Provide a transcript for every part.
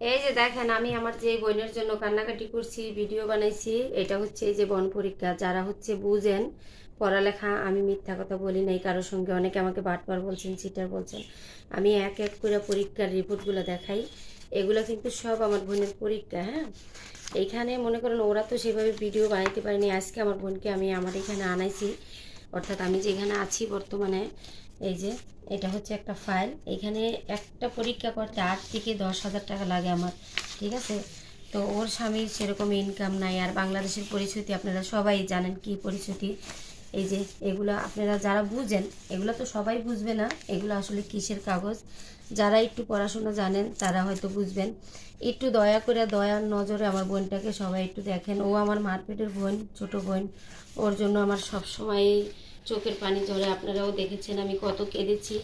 এই যে দেখেন, আমি আমার যে বোনের জন্য কান্নাকাটি করছি, ভিডিও বানাইছি, এটা হচ্ছে এই যে বন পরীক্ষা। যারা হচ্ছে বুঝেন পড়ালেখা, আমি মিথ্যা কথা বলি নাই, কারোর সঙ্গে অনেকে আমাকে বারবার বলছেন চিটার বলছেন। আমি এক এক করে পরীক্ষার রিপোর্টগুলো দেখাই। এগুলো কিন্তু সব আমার বোনের পরীক্ষা হ্যাঁ? এইখানে মনে করেন ওরা তো সেভাবে ভিডিও বানাইতে পারেনি। আজকে আমার বোনকে আমি আমার এখানে আনাইছি। অর্থাৎ আমি যেখানে আছি বর্তমানে, এই যে, এটা হচ্ছে একটা ফাইল এখানে একটা পরীক্ষা করতে আট থেকে দশ হাজার টাকা লাগে আমার, ঠিক আছে? তো ওর স্বামীর সেরকম ইনকাম নাই। আর বাংলাদেশের পরিচিতি আপনারা সবাই জানেন কি পরিস্থিতি এই যে এগুলো আপনারা যারা বুঝেন, এগুলো তো সবাই বুঝবে না, এগুলো আসলে কিসের কাগজ? যারা একটু পড়াশোনা জানেন, তারা হয়তো বুঝবেন। একটু দয়া করে, দয়ার নজরে আমার বোনটাকে সবাই একটু দেখেন। ও আমার মারপেটের বোন, ছোট বোন। ওর জন্য আমার সব সময় চোখের পানি ঝরে আপনারাও দেখেছেন আমি কত কেঁদেছি।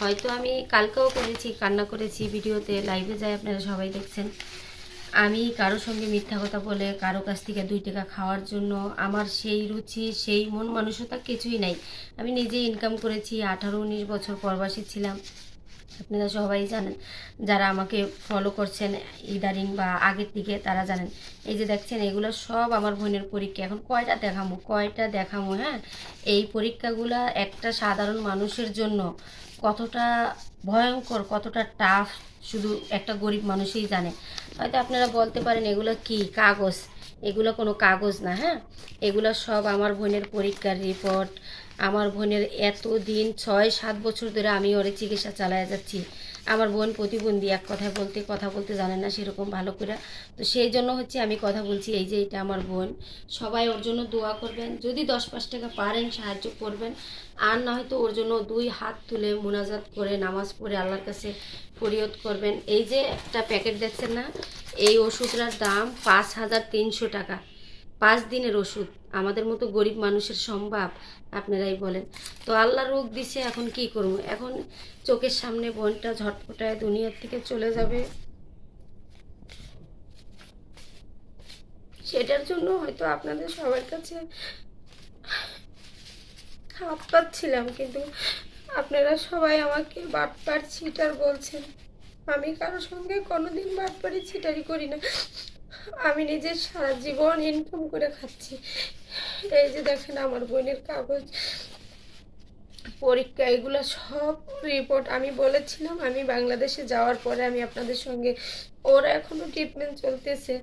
হয়তো আমি কালকেও করেছি, কান্না করেছি, ভিডিওতে লাইভে যাই আপনারা সবাই দেখছেন। আমি কারও সঙ্গে মিথ্যা কথা বলে কারও কাছ থেকে দুই টাকা খাওয়ার জন্য আমার সেই রুচি, সেই মন মানসিকতা কিছুই নাই। আমি নিজে ইনকাম করেছি, আঠারো, উনিশ বছর পরবাসী ছিলাম। আপনারা সবাই জানেন, যারা আমাকে ফলো করছেন ইদারিং বা আগের দিকে তারা জানেন। এই যে দেখছেন, এগুলো সব আমার বোনের পরীক্ষা। এখন কয়টা দেখামো? কয়টা দেখামো হ্যাঁ? এই পরীক্ষাগুলো একটা সাধারণ মানুষের জন্য কতটা ভয়ঙ্কর, কতটা টাফ শুধু একটা গরিব মানুষই জানে। হয়তো আপনারা বলতে পারেন এগুলো কি? কাগজ। এগুলো কোনো কাগজ না হ্যাঁ? এগুলো সব আমার বোনের পরীক্ষার রিপোর্ট আমার বোনের এত দিন ছয় সাত বছর ধরে আমি ওরে চিকিৎসা চালায় যাচ্ছি। আমার বোন প্রতিবন্ধী, এক কথায় বলতে, কথা বলতে জানে না সেরকম ভালো করে। তো সেই জন্য হচ্ছে আমি কথা বলছি, এই যে এটা আমার বোন। সবাই ওর জন্য দোয়া করবেন। যদি দশ পাঁচ টাকা পারেন, সাহায্য করবেন। আর না হয়তো ওর জন্য দুই হাত তুলে মোনাজাত করে, নামাজ পড়ে আল্লাহর কাছে ফরিয়ত করবেন। এই যে একটা প্যাকেট দেখছেন না, এই ওষুধটার দাম পাঁচ হাজার তিনশো টাকা। পাঁচ দিনের ওষুধ। আমাদের মতো গরিব মানুষের সম্ভব, আপনারাই বলেন। তো আল্লাহ রোগ দিছে, এখন কি করব? এখন চোখের সামনে বোনটা ঝটপটায় দুনিয়ার থেকে চলে যাবে। সেটার জন্য হয়তো আপনাদের সবার কাছে হাত পাচ্ছিলাম, কিন্তু আপনারা সবাই আমাকে বাটপার ছিটার বলছেন। আমি কারোর সঙ্গে কোনোদিন বাটপারি ছিটারি করি না। আমি নিজের সারা জীবন ইনকাম করে খাচ্ছি। এই যে দেখেন আমার বোনের কাগজ, পরীক্ষা, এগুলো সব রিপোর্ট আমি বলেছিলাম, আমি বাংলাদেশে যাওয়ার পরে আমি আপনাদের সঙ্গে, ওরা এখনও ট্রিটমেন্ট চলতেছে।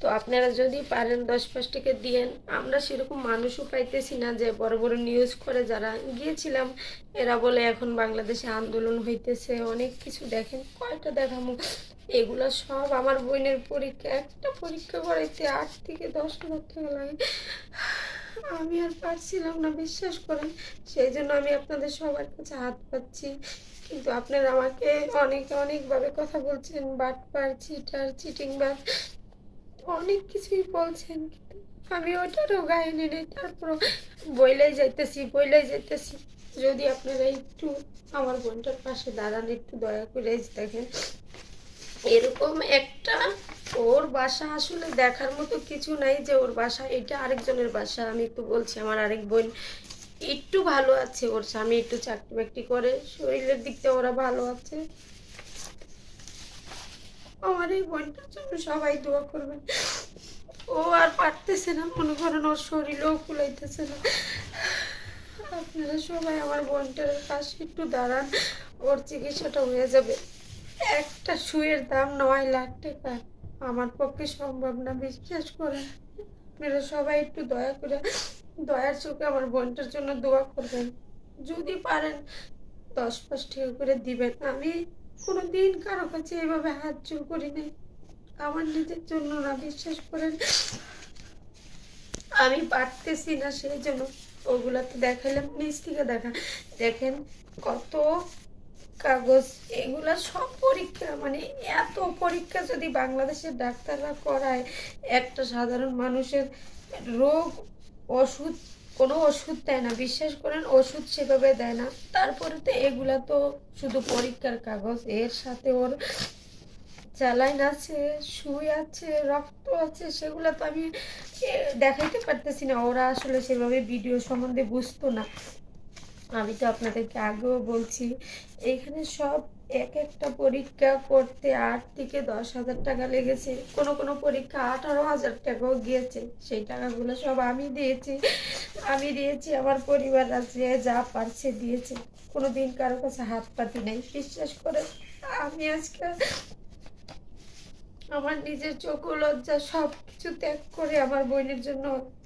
তো আপনারা যদি পারেন দশ পাঁচ টাকা দিয়েন। আমরা সেরকম মানুষও পাইতেছি না যে বড় বড় নিউজ করে যারা গিয়েছিলাম, এরা বলে এখন বাংলাদেশে আন্দোলন হইতেছে, অনেক কিছু দেখেন, কয়টা দেখামো। এগুলো সব আমার বোনের পরীক্ষা, একটা পরীক্ষা করাইতে আট থেকে দশ হাজার টাকা লাগে। আমি আর পারছিলাম না, বিশ্বাস করেন। সেই জন্য আমি আপনাদের সবার কাছে হাত পাচ্ছি কিন্তু আপনারা আমাকে অনেকে অনেকভাবে কথা বলছেন বাট বাটপার চিটার চিটিং বাট অনেক কিছুই বলছেন। কিন্তু আমি ওটারও গায়ে নেই তারপর বইলাই যাইতেছি বইলাই যাইতেছি। যদি আপনারা একটু আমার বোনটার পাশে দাঁড়ান, একটু দয়া করে দেখেন, এরকম একটা ওর বাসা আসলে দেখার মতো কিছু নাই যে ওর বাসা, এটা আরেকজনের বাসা, আমি একটু বলছি, আমার আরেক বোন একটু ভালো আছে, ওর স্বামী একটু চাকরি বাকরি করে, শরীরের দিক ওরা ভালো আছে। আমার এই বোনটার জন্য সবাই দোয়া করবেন। ও আর পারতেছে না, মনে করেন ওর শরীরেও কুলাইতেছে না। আপনারা সবাই আমার বোনটার পাশে একটু দাঁড়ান, ওর চিকিৎসাটা হয়ে যাবে। একটা শুয়ের দাম নয় লাখ টাকা। আমার পক্ষে সম্ভব না, বিশ্বাস করে আপনারা সবাই একটু দয়া করে, দয়ার চোখে আমার বোনটার জন্য দোয়া করবেন। যদি পারেন, দশ পাঁচ টাকা করে দিবেন। আমি কোনো দিন কারও কাছে এভাবে হাত জোর করি নাই। আমার নিজের জন্য না বিশ্বাস করেন। আমি পারতেছি না সেই জন্য। ওগুলা তো দেখাইলাম নিচ থেকে দেখা। দেখেন কত কাগজ, এগুলা সব পরীক্ষা মানে এত পরীক্ষা যদি বাংলাদেশের ডাক্তাররা করায়, একটা সাধারণ মানুষের রোগ, ওষুধ কোনো ওষুধ দেয় না। বিশ্বাস করেন, ওষুধ সেভাবে দেয় না। তারপরে তো এগুলা তো শুধু পরীক্ষার কাগজ। এর সাথে ওর জ্বালাইন আছে, সুই আছে, রক্ত আছে, সেগুলো তো আমি দেখাইতে পারতেছি না। ওরা আসলে সেভাবে ভিডিও সম্বন্ধে বুঝতো না। আমি তো আপনাদেরকে আগেও বলছি, এইখানে সব এক একটা পরীক্ষা করতে আট থেকে দশ হাজার টাকা লেগেছে। কোনো কোনো পরীক্ষা আঠারো হাজার টাকাও গিয়েছে। সেই টাকাগুলো সব আমি দিয়েছি। আমি দিয়েছি, আমার পরিবার আছে, যা পারছে দিয়েছে। কোনো দিন কারও কাছে হাত পাতি নাই। বিশ্বাস করে, আমি আজকে আমার নিজের চোখ লজ্জা সব কিছু ত্যাগ করে আমার বোনের জন্য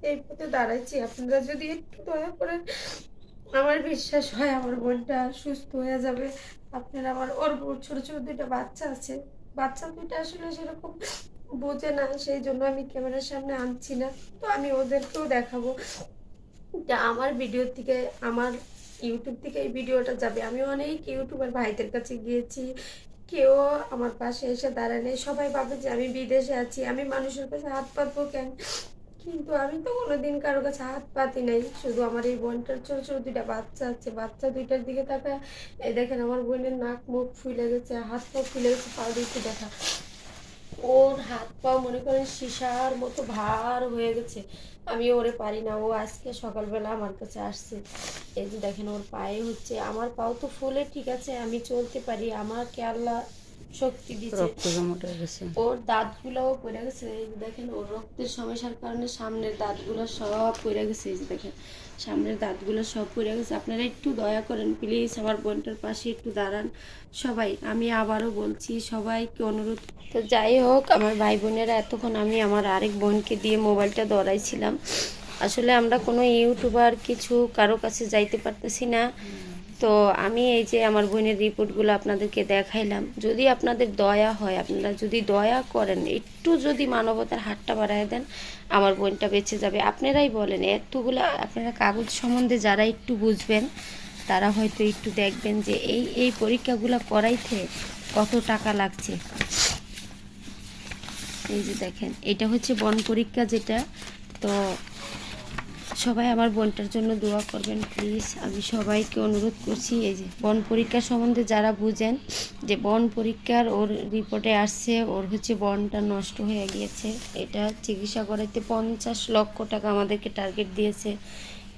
এই পথে দাঁড়াইছি। আপনারা যদি একটু দয়া করে আমার বিশ্বাস হয় আমার বোনটা সুস্থ হয়ে যাবে। আপনার আমার ওর ছোট ছোট দুইটা বাচ্চা আছে। বাচ্চা দুইটা আসলে সেরকম বোঝে না, সেই জন্য আমি ক্যামেরার সামনে আনছি না। তো আমি ওদেরকেও দেখাবো। আমার ভিডিও থেকে, আমার ইউটিউব থেকে এই ভিডিওটা যাবে। আমি অনেক ইউটিউবার ভাইদের কাছে গিয়েছি। কেউ আমার পাশে এসে দাঁড়ায় নেই। সবাই ভাবে যে আমি বিদেশে আছি। আমি মানুষের কাছে হাত পাতবো কেন? কিন্তু আমি তো কোনোদিন কারও কাছে হাত পাতি নাই। শুধু আমার এই বোনটার ছোট ছোট দুইটা বাচ্চা আছে। বাচ্চা দুইটার দিকে তাকায়, এই দেখেন আমার বোনের নাক, মুখ ফুলে গেছে, হাত পা ফুলে গেছে, পা দিকে দেখা। ওর হাত পা মনে করেন সীসার মতো ভার হয়ে গেছে। আমি ওরে পারি না, ও আজকে সকালবেলা আমার কাছে আসছে। এই যে দেখেন ওর পায়ে হচ্ছে, আমার পাও তো ফুলে, ঠিক আছে, আমি চলতে পারি। আমাকে আল্লাহ শক্তি দিচ্ছে রক্ত জমাট গেছে। ওর দাঁতগুলোও পড়ে গেছে। এই যে দেখেন ওর রক্তের সমস্যার কারণে সামনের দাঁতগুলো সব পড়ে গেছে। এই যে দেখেন সামনের দাঁতগুলো সব পড়ে গেছে। আপনারা একটু দয়া করেন প্লিজ আমার বোনটার পাশে একটু দাঁড়ান। সবাই আমি আবারও বলছি সবাইকে অনুরোধ। তো যাই হোক আমার ভাই বোনেরা এতক্ষণ আমি আমার আরেক বোনকে দিয়ে মোবাইলটা ধরাইছিলাম। আসলে আমরা কোনো ইউটিউবার কিছু কারও কাছে যাইতে পারতেছি না। তো আমি এই যে আমার বোনের রিপোর্টগুলো আপনাদেরকে দেখাইলাম, যদি আপনাদের দয়া হয়, আপনারা যদি দয়া করেন, একটু যদি মানবতার হাতটা বাড়ায় দেন, আমার বোনটা বেঁচে যাবে। আপনারাই বলেন, এতগুলো আপনারা কাগজ সম্বন্ধে যারা একটু বুঝবেন, তারা হয়তো একটু দেখবেন যে এই এই পরীক্ষাগুলো করাইতে কত টাকা লাগছে। এই যে দেখেন, এটা হচ্ছে বন পরীক্ষা যেটা, তো সবাই আমার বোনটার জন্য দোয়া করবেন প্লিজ আমি সবাইকে অনুরোধ করছি, এই যে বন পরীক্ষা সম্বন্ধে যারা বুঝেন যে বন পরীক্ষার ওর রিপোর্টে আসছে, ওর হচ্ছে বনটা নষ্ট হয়ে গিয়েছে, এটা চিকিৎসা করাইতে পঞ্চাশ লক্ষ টাকা আমাদেরকে টার্গেট দিয়েছে।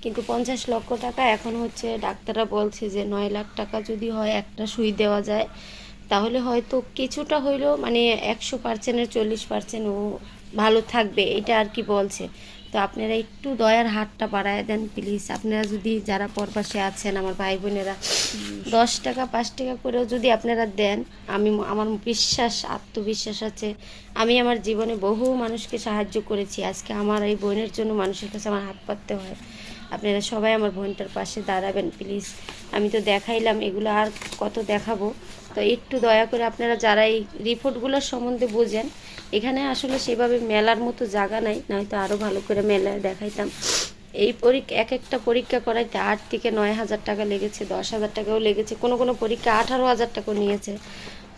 কিন্তু পঞ্চাশ লক্ষ টাকা এখন হচ্ছে ডাক্তাররা বলছে যে নয় লাখ টাকা যদি হয় একটা সুই দেওয়া যায়, তাহলে হয়তো কিছুটা হইলেও মানে একশো পার্সেন্টের চল্লিশ পার্সেন্ট ও ভালো থাকবে, এটা আর কি বলছে। তো আপনারা একটু দয়ার হাতটা বাড়ায় দেন প্লিজ আপনারা যদি যারা পরপাশে আছেন, আমার ভাই বোনেরা, দশ টাকা, পাঁচ টাকা করেও যদি আপনারা দেন, আমি আমার বিশ্বাস, আত্মবিশ্বাস আছে, আমি আমার জীবনে বহু মানুষকে সাহায্য করেছি। আজকে আমার এই বোনের জন্য মানুষের কাছে আমার হাত পাততে হয়। আপনারা সবাই আমার বোনটার পাশে দাঁড়াবেন প্লিজ আমি তো দেখাইলাম, এগুলো আর কত দেখাবো। তো একটু দয়া করে আপনারা যারা এই রিপোর্টগুলোর সম্বন্ধে বোঝেন এখানে আসলে সেভাবে মেলার মতো জায়গা নাই, নয়তো আরও ভালো করে মেলায় দেখাইতাম। এই পরীক্ষা এক একটা পরীক্ষা করাইতে আট থেকে নয় হাজার টাকা লেগেছে, দশ হাজার টাকাও লেগেছে, কোনো কোনো পরীক্ষা আঠারো হাজার টাকাও নিয়েছে।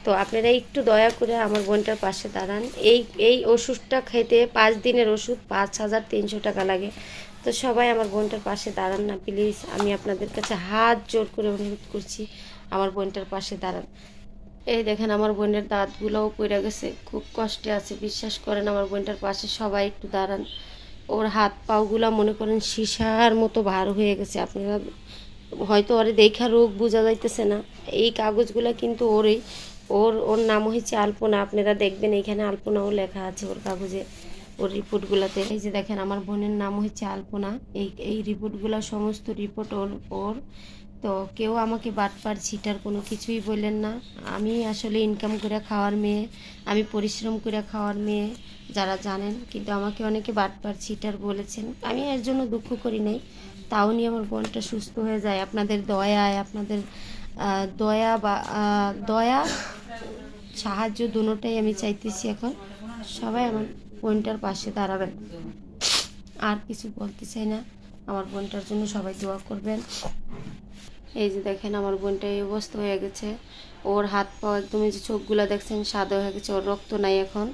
তো আপনারা একটু দয়া করে আমার বোনটার পাশে দাঁড়ান। এই এই ওষুধটা খেতে পাঁচ দিনের ওষুধ, পাঁচ হাজার তিনশো টাকা লাগে। তো সবাই আমার বোনটার পাশে দাঁড়ান না, প্লিজ। আমি আপনাদের কাছে হাত জোর করে অনুরোধ করছি, আমার বোনটার পাশে দাঁড়ান। এই দেখেন, আমার বোনের দাঁতগুলোও পড়ে গেছে। খুব কষ্টে আছে, বিশ্বাস করেন, আমার বোনটার পাশে সবাই একটু দাঁড়ান। ওর হাত পাগুলা মনে করেন সীসার মতো ভার হয়ে গেছে আপনারা হয়তো ওরে দেখা রোগ বোঝা যাইতেছে না। এই কাগজগুলো কিন্তু ওরই। ওর ওর নাম হয়েছে আলপনা, আপনারা দেখবেন এইখানে আলপনাও লেখা আছে ওর কাগজে, ওর রিপোর্টগুলোতে। এই যে দেখেন, আমার বোনের নাম হচ্ছে আলপনা, এই এই রিপোর্টগুলো, সমস্ত রিপোর্ট ওর ওর। তো কেউ আমাকে বাটপার ছিটার কোনো কিছুই বললেন না। আমি আসলে ইনকাম করে খাওয়ার মেয়ে, আমি পরিশ্রম করে খাওয়ার মেয়ে, যারা জানেন, কিন্তু আমাকে অনেকে বাটপার ছিটার বলেছেন। আমি এর জন্য দুঃখ করি নাই, তাও নিয়ে আমার বোনটা সুস্থ হয়ে যায়। আপনাদের দয়ায়, আপনাদের দয়া বা দয়া, সাহায্য দুটোটাই আমি চাইতেছি এখন। সবাই আমার বোনটার পাশে দাঁড়াবেন। আর কিছু বলতে চাই না। আমার বোনটার জন্য সবাই দোয়া করবেন। এই যে দেখেন আমার বোনটা এই অবস্থা হয়ে গেছে। ওর হাত পা একদম এই যে চোখগুলো দেখছেন, সাদা হয়ে গেছে, ওর রক্ত নাই এখন।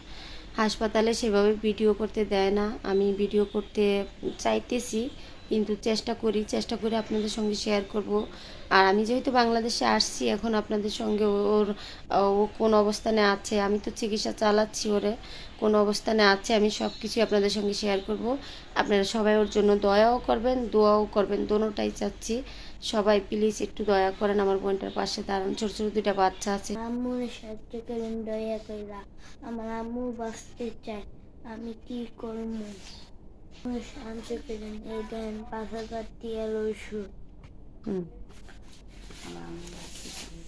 হাসপাতালে সেভাবে ভিডিও করতে দেয় না। আমি ভিডিও করতে চাইতেছি, কিন্তু চেষ্টা করি, চেষ্টা করে আপনাদের সঙ্গে শেয়ার করব। আর আমি যেহেতু বাংলাদেশে আসছি, এখন আপনাদের সঙ্গে ওর, ও কোন অবস্থানে আছে, আমি তো চিকিৎসা চালাচ্ছি ওরে। কোন অবস্থানে আছে, আমি সব কিছুই আপনাদের সঙ্গে শেয়ার করব। আপনারা সবাই ওর জন্য দয়াও করবেন, দোয়াও করবেন, দোনোটাই চাচ্ছি। সবাই প্লিজ একটু দয়া করেন আমার বোনটার পাশে দাঁড়ান। ছোট ছোট দুইটা বাচ্চা আছে। আম্মুর সাহায্য করেন দয়া কইরা আমার আম্মু বাঁচতে চায় আমি কি করব? সাহায্য করেন এই দেন টিয়ার ওষুধ হুম।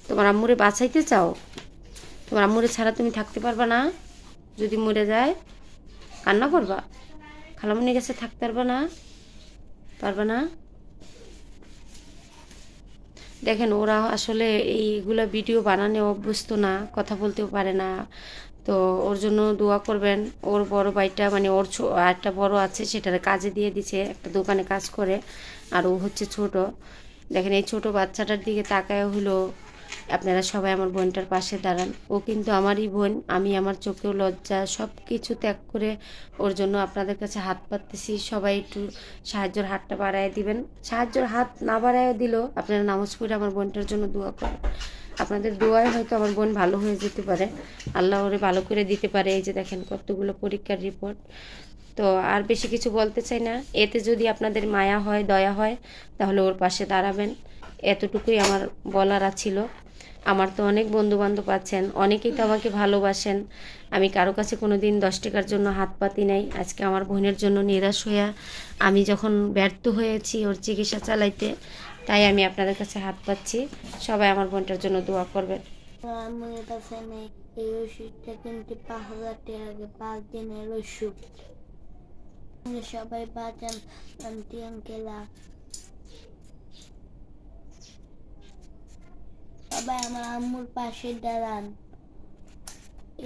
তোমার আম্মুরে বাঁচাইতে চাও? তোমার আম্মুরে ছাড়া তুমি থাকতে পারবা না? যদি মরে যায় কান্না করবা? খালামুনির কাছে থাকতে পারবা না? পারবা না? দেখেন, ওরা আসলে এইগুলো ভিডিও বানানে অভ্যস্ত না, কথা বলতেও পারে না। তো ওর জন্য দোয়া করবেন, ওর বড় ভাইটা মানে ওর একটা বড় আছে সেটার কাজে দিয়ে দিছে, একটা দোকানে কাজ করে, আর ও হচ্ছে ছোট। দেখেন, এই ছোট বাচ্চাটার দিকে তাকায় হলো আপনারা সবাই আমার বোনটার পাশে দাঁড়ান। ও কিন্তু আমারই বোন, আমি আমার চোখেও লজ্জা সব কিছু ত্যাগ করে ওর জন্য আপনাদের কাছে হাত পাততেছি। সবাই একটু সাহায্যের হাতটা বাড়ায় দিবেন। সাহায্যের হাত না বাড়ায় দিলেও আপনারা নামাজ পড়ে আমার বোনটার জন্য দোয়া করেন আপনাদের দোয়ায় হয়তো আমার বোন ভালো হয়ে যেতে পারে। আল্লাহ ওরে ভালো করে দিতে পারে। এই যে দেখেন কতগুলো পরীক্ষার রিপোর্ট তো আর বেশি কিছু বলতে চাই না। এতে যদি আপনাদের মায়া হয়, দয়া হয়, তাহলে ওর পাশে দাঁড়াবেন। এতটুকুই আমার বলার ছিল। আমার তো অনেক বন্ধু বান্ধব আছেন, অনেকেই তো আমাকে ভালোবাসেন। আমি কারও কাছে কোনো দিন দশ টাকার জন্য হাত পাতি নাই। আজকে আমার বোনের জন্য নিরাশ হইয়া আমি যখন ব্যর্থ হয়েছি ওর চিকিৎসা চালাইতে, তাই আমি আপনাদের কাছে হাত পাচ্ছি সবাই আমার বোনটার জন্য দোয়া করবেন। আমার কাছে এই সবাই সবাই আমার আম্মুর পাশে দাঁড়ান।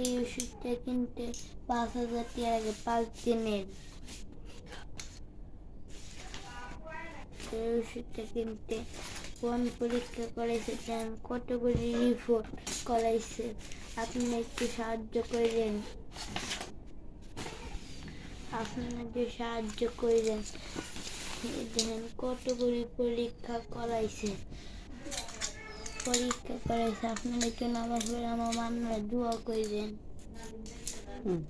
এই ওষুধটা কিনতে পাঁচ হাজার টাকা আগে পাঁচ দিনের ওষুধটা কিনতে কোন পরীক্ষা করাইছে জান কতগুলি রিপোর্ট করাইছে? আপনি একটু সাহায্য করলেন আপনারা একটু সাহায্য করলেন কতগুলি পরীক্ষা করাইছে। পরীক্ষা করেছে। আপনাদের জন্য পড়ে আমার মান্নারা দোয়া হুম।